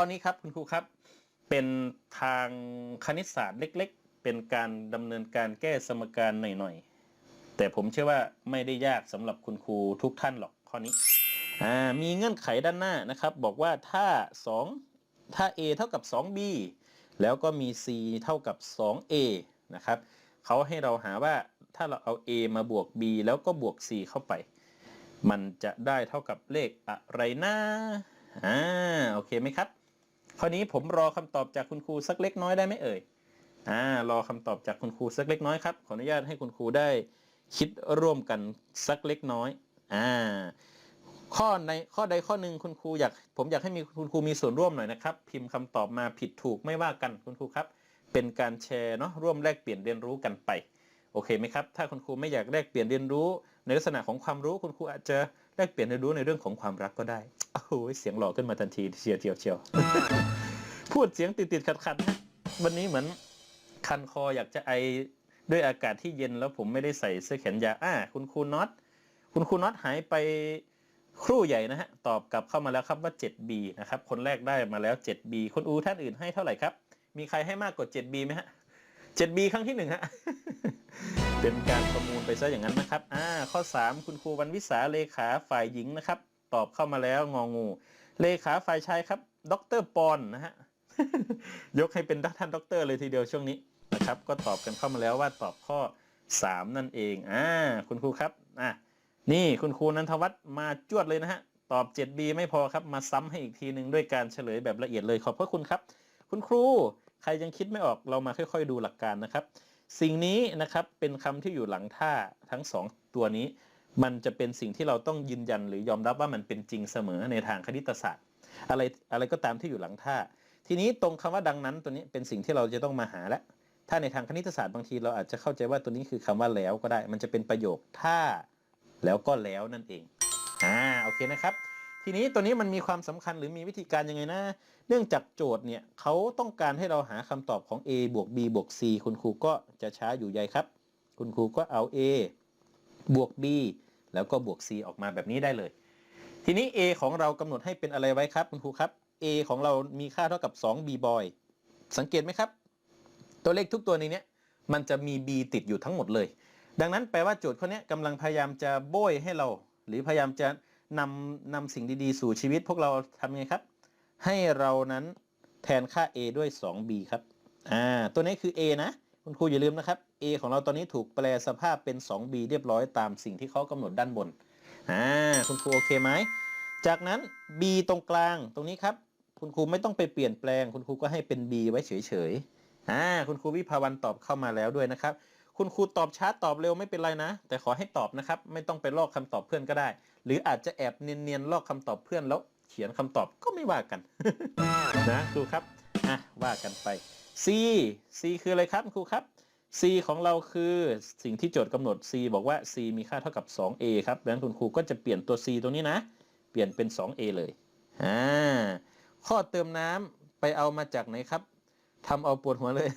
ข้อนี้ครับคุณครูครับ เป็นทางคณิตศาสตร์เล็ก ๆ เป็นการดำเนินการแก้สมการหน่อยๆ แต่ผมเชื่อว่าไม่ได้ยากสำหรับคุณครูทุกท่านหรอกข้อนี้มีเงื่อนไขด้านหน้านะครับ บอกว่าถ้า 2 ถ้า a เท่ากับ 2b แล้วก็มี c เท่ากับ 2a นะครับเขาให้เราหาว่าถ้าเราเอา a มาบวก b แล้วก็บวก c เข้าไป มันจะได้เท่ากับเลขอะไรนะอ่าโอเคไหมครับ ข้อนี้ผมรอคำตอบจากคุณครูสักเล็กน้อยได้ไหมเอ่ยอ่ารอคำตอบจากคุณครูสักเล็กน้อยครับขออนุญาตให้คุณครูได้คิดร่วมกันสักเล็กน้อยอ่าข้อในข้อใดข้อหนึ่งคุณครูอยากผมอยากให้มีคุณครูมีส่วนร่วมหน่อยนะครับ พิมพ์คำตอบมาผิดถูกไม่ว่ากันคุณครูครับ เป็นการแชร์เนาะร่วมแลกเปลี่ยนเรียนรู้กันไป อเคไหมครับ ถ้าคุณครูไม่อยากแลกเปลี่ยนเรียนรู้ ในลักษณะของความรู้คุณครูอาจจะแลกเปลี่ยนเรียนรู้ในเรื่องของความรักก็ได้โอ้โหเสียงหล่อขึ้นมาทันทีเชียวเชียวเชียวพูดเสียงติดติดขัดขัดๆฮะวันนี้เหมือนคันคออยากจะไอด้วยอากาศที่เย็นแล้วผมไม่ได้ใส่เสื้อแขนยาวอ่าคุณครูน็อตคุณครูน็อตหายไปครู่ใหญ่นะฮะตอบกลับเข้ามาแล้วครับว่า 7B นะครับคนแรกได้มาแล้ว 7B คนอูท่านอื่นให้เท่าไหร่ครับ มีใครให้มากกว่า 7B ไหมฮะ 7B ครั้งที่หนึ่งฮะ เป็นการประมูลไปซะอย่างนั้นนะครับ อ่า ข้อ 3 คุณครูวันวิสาเลขาฝ่ายหญิงนะครับ ตอบเข้ามาแล้วงองู เลขาฝ่ายชายครับดรปอนนะฮะ ยกให้เป็นท่านด็อกเตอร์เลยทีเดียวช่วงนี้นะครับ ก็ตอบกันเข้ามาแล้วว่าตอบข้อ 3 นั่นเอง อ่า คุณครูครับ อะนี่คุณครูนันทวัฒน์มาจวดเลยนะฮะ ตอบ 7B ไม่พอครับ มาซ้ำให้อีกทีหนึ่งด้วยการเฉลยแบบละเอียดเลยขอบพระคุณครับ คุณครู ใครยังคิดไม่ออกเรามาค่อย ๆ ดูหลักการนะครับ สิ่งนี้นะครับเป็นคำที่อยู่หลังท่าทั้งสองตัวนี้ มันจะเป็นสิ่งที่เราต้องยืนยันหรือยอมรับว่ามันเป็นจริงเสมอในทางคณิตศาสตร์ อะไรอะไรก็ตามที่อยู่หลังท่า ทีนี้ตรงคำว่าดังนั้นตัวนี้เป็นสิ่งที่เราจะต้องมาหาแล้วถ้าในทางคณิตศาสตร์บางทีเราอาจจะเข้าใจว่าตัวนี้คือคำว่าแล้วก็ได้ มันจะเป็นประโยคถ้าแล้วก็แล้วนั่นเองอ่าโอเคนะครับ ทีนี้ตัวนี้มันมีความสำคัญหรือมีวิธีการยังไงนะ เนื่องจากโจทย์เนี่ยเขาต้องการให้เราหาคำตอบของ a บวก b บวก c คุณครูก็จะช้าอยู่ใยครับ คุณครูก็เอา a บวก b แล้วก็บวก c ออกมาแบบนี้ได้เลย ทีนี้ a ของเรากำหนดให้เป็นอะไรไว้ครับคุณครูครับ a ของเรามีค่าเท่ากับ 2 b boy สังเกตไหมครับ ตัวเลขทุกตัวในเนี้ยมันจะมี b ติดอยู่ทั้งหมดเลย ดังนั้นแปลว่าโจทย์ข้อนี้กำลังพยายามจะโบยให้เรา หรือพยายามจะ นำนำสิ่งดีๆ สู่ชีวิตพวกเราทำไงครับ ให้เรานั้นแทนค่า a ด้วย 2b ครับอ่าตัวนี้คือ a นะคุณครูอย่าลืมนะครับ a ของเราตอนนี้ถูกแปลสภาพเป็น 2b เรียบร้อยตามสิ่งที่เขากำหนดด้านบนอ่าคุณครูโอเคไหมจากนั้น b ตรงกลางตรงนี้ครับ คุณครูไม่ต้องไปเปลี่ยนแปลง คุณครูก็ให้เป็น b ไว้เฉยๆอ่าคุณครูวิภาวันตอบเข้ามาแล้วด้วยนะครับ คุณครูตอบช้าตอบเร็วไม่เป็นไรนะ แต่ขอให้ตอบนะครับ ไม่ต้องไปลอกคำตอบเพื่อนก็ได้ หรืออาจจะแอบเนียนๆลอกคำตอบเพื่อนแล้วเขียนคำตอบก็ไม่ว่ากันนะครูครับอะว่ากันไป C C คืออะไรครับครูครับ C ของเราคือสิ่งที่โจทย์กำหนด C บอกว่า C มีค่าเท่ากับ 2A ครับดังนั้นคุณครูก็จะเปลี่ยนตัว C ตรงนี้นะ เปลี่ยนเป็น 2A เลยอ่าข้อเติมน้ำไปเอามาจากไหนครับทำเอาปวดหัวเลย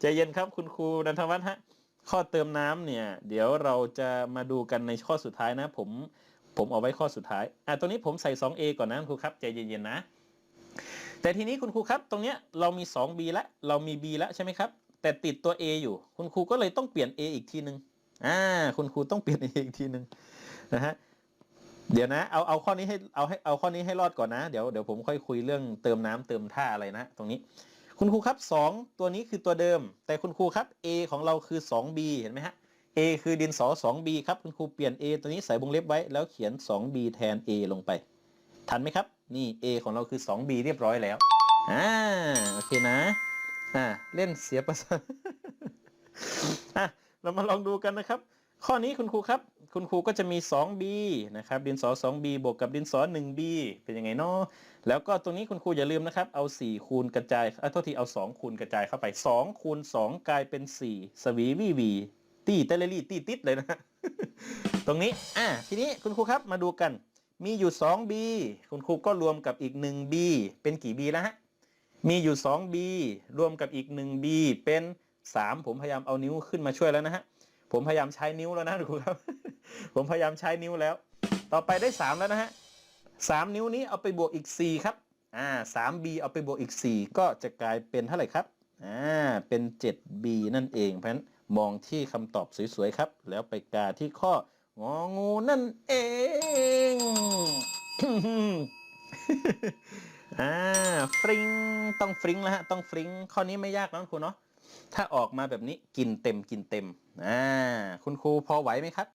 ใจเย็นครับคุณครูนันทวัฒน์ฮะ ข้อเติมน้ำเนี่ย เดี๋ยวเราจะมาดูกันในข้อสุดท้ายนะ ผมผมเอาไว้ข้อสุดท้าย อะตัวนี้ผมใส่ 2A ก่อนนะคุณครูครับใจเย็นๆนะ แต่ทีนี้คุณครูครับ ตรงเนี้ยเรามี 2B แล้วเรามี B แล้วใช่ไหมครับ แต่ติดตัว A อยู่ คุณครูก็เลยต้องเปลี่ยน A อีกทีหนึ่งอ่าคุณครูต้องเปลี่ยน A อีกทีหนึ่งนะฮะเดี๋ยวนะเอาเอาข้อนี้ให้เอาให้เอาข้อนี้ให้รอดก่อนนะ เดี๋ยวเดี๋ยวผมค่อยคุยเรื่องเติมน้ำเติมท่าอะไรนะ ตรงนี้ คุณครูครับ 2 ตัวนี้คือตัวเดิม แต่คุณครูครับ A ของเราคือ 2B เห็นไหมฮะ A คือดินสอ 2B ครับ คุณครูเปลี่ยน A ตัวนี้ใส่วงเล็บไว้แล้วเขียน 2B แทน A ลงไป ทันไหมครับ นี่ A ของเราคือ 2B เรียบร้อยแล้ว อ่า โอเคนะ อ่า เล่นเสียประสาทอะ เรามาลองดูกันนะครับ ข้อนี้คุณครูครับ คุณครูก็จะมี 2B นะครับ ดินสอ 2B บวกกับดินสอ 1B เป็นยังไงเนาะแล้วก็ตรงนี้คุณครูอย่าลืมนะครับ เอา 4 คูณกระจายเอ้ยโทษทีเอา 2 คูณกระจายเข้าไป 2 คูณ 2 กลายเป็น 4 สวีวีวี ตีเตเลลี่ตีติดเลยนะ ตรงนี้ อ่าทีนี้คุณครูครับมาดูกัน มีอยู่ 2b คุณครูก็รวมกับอีก 1b เป็นกี่ b แล้วฮะ มีอยู่ 2b รวมกับอีก 1b เป็น 3 ผมพยายามเอานิ้วขึ้นมาช่วยแล้วนะฮะ ผมพยายามใช้นิ้วแล้วนะครูครับ ผมพยายามใช้นิ้วแล้ว ต่อไปได้3แล้วนะฮะ3นิ้วนี้เอาไปบวกอีก4ครับอ่า 3b เอาไปบวกอีก4ก็จะกลายเป็นเท่าไหร่ครับอ่าเป็น 7b นั่นเองเพราะฉะนั้นมองที่คำตอบสวยๆครับ แล้วไปกาที่ข้ององูนั่นเองอ่าฟริงต้องฟริงแล้วฮะต้องฟริงข้อนี้ไม่ยากแล้วคุณครูเนาะ ถ้าออกมาแบบนี้กินเต็มกินเต็มอ่าคุณครูพอไหวไหมครับ